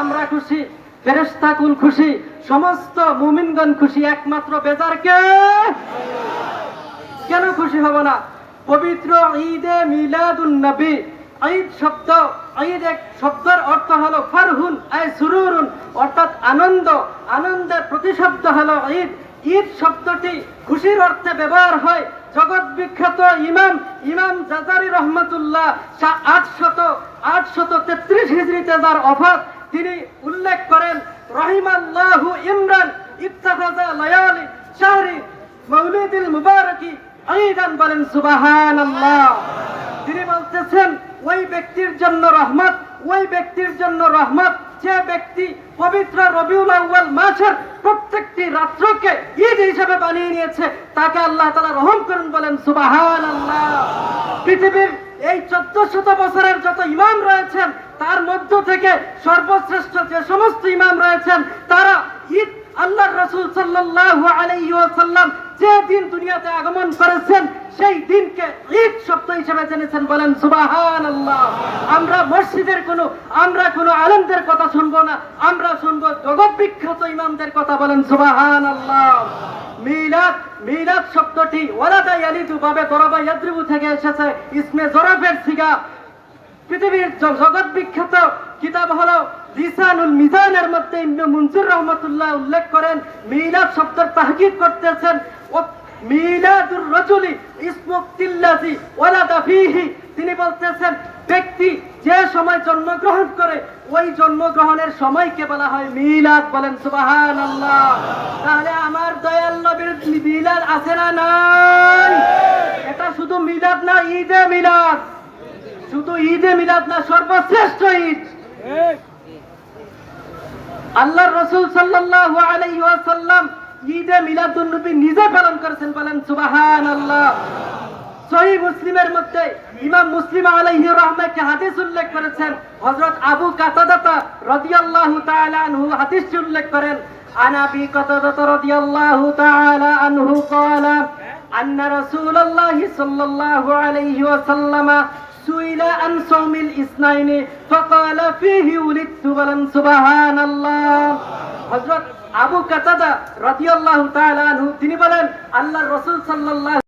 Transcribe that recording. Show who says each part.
Speaker 1: আমরা খুশি ফেরেস্তাকুল খুশি, সমস্ত মুমিনগণ খুশি, একমাত্র বেজার কে? কেন খুশি হব না? পবিত্র ঈদে মিলাদুন নবী, ঈদ শব্দ, ঈদ এক শব্দের অর্থ হলো ফারহুন, আই সুরুরুন, অর্থাৎ আনন্দ, আনন্দের প্রতিশব্দ হলো ঈদ। ঈদ শব্দটি খুশির অর্থে ব্যবহার হয়, জগৎ বিখ্যাত ইমাম ইমাম জাজারি রহমতুল্লাহ আটশত আটশত তেত্রিশ হিজড়িতে যার অফাত তিনি উল্লেখ করেন, রহিমাল্লাহু ইমরান ইত্তাখাযা লায়ালি শাহরি মৌলিদিল মুবারকি ঈদান বলেন, সুবহানাল্লাহ। তিনি বলতেছেন, ওই ব্যক্তির জন্য রহমত, ওই ব্যক্তির জন্য রহমত, যে ব্যক্তি পবিত্র রবিউল আউয়াল মাসের প্রত্যেকটি রাত্রকে ঈদ হিসেবে বানিয়ে নিয়েছে, তাকে আল্লাহ তাআলা রহম করুন বলেন, সুবহানাল্লাহ। পৃথিবীর এই চোদ্দ শত বছরের যত ইমাম রয়েছেন তার মধ্য থেকে সর্বশ্রেষ্ঠ যে সমস্ত ইমাম রয়েছেন, তারা ঈদ আল্লাহ রসুল সাল্লাল্লাহু আলাইহি ওয়াসাল্লাম যে দিন দুনিয়াতে আগমন করেছেন, সেই দিনকে ঈদ শব্দ হিসেবে জেনেছেন বলেন, সুবহানাল্লাহ। আমরা মসজিদের কোনো, আমরা কোনো আলেমদের কথা শুনব না, আমরা শুনব জগৎ বিখ্যাত ইমামদের কথা বলেন, সুবহানাল্লাহ। মিলাদ মিলাদ শব্দটি ওয়ালাদা ইয়ালিদু বাবে দরবা ইয়াদ্রিবু থেকে এসেছে, ইসমে জরাফের সিগা। পৃথিবীর জগৎ বিখ্যাত কিতাব হলো লিসানুল মিজানের মধ্যে ইবনে মুনজির রহমতুল্লাহ উল্লেখ করেন, মিলাদ শব্দের তাহকিক করতেছেন মিলাদুর রজুলি ইসমুক্তিল্লাজি ওয়ালাদা ফিহি। তিনি বলতেছেন, ব্যক্তি যে সময় জন্মগ্রহণ করে, ওই জন্মগ্রহণের সময়কে বলা হয় মিলাদ। বলেন, সুবহানাল্লাহ। তাহলে আমার দয়াল নবীর মিলাদ আছে না নাই? এটা শুধু মিলাদ না, ঈদে মিলাদ। শুধু ঈদে মিলাদ না সর্বশ্রেষ্ঠ ঈদ আল্লাহ রসুল সাল্লাল্লাহু আলাইহি ওয়াসাল্লাম ঈদে মিলাদুন নবী নিজে পালন করেছেন বলেন সুবহানাল্লাহ সহিহ মুসলিমের মধ্যে ইমাম মুসলিম আলাইহি রহমাকে হাদিস উল্লেখ করেছেন হযরত আবু কাতাদাতা রাদিয়াল্লাহু তাআলা আনহু হাদিসটি উল্লেখ করেন عن ابي قتادة رضي الله تعالى عنه قال أن رسول الله صلى الله عليه وسلم سئل عن صوم الاثنين فقال فيه ولدت ولن سبحان الله হযরত আবু কাতাদা রাদিয়াল্লাহু তাআলা আনহু তিনি বলেন আল্লাহর রাসূল সাল্লাল্লাহু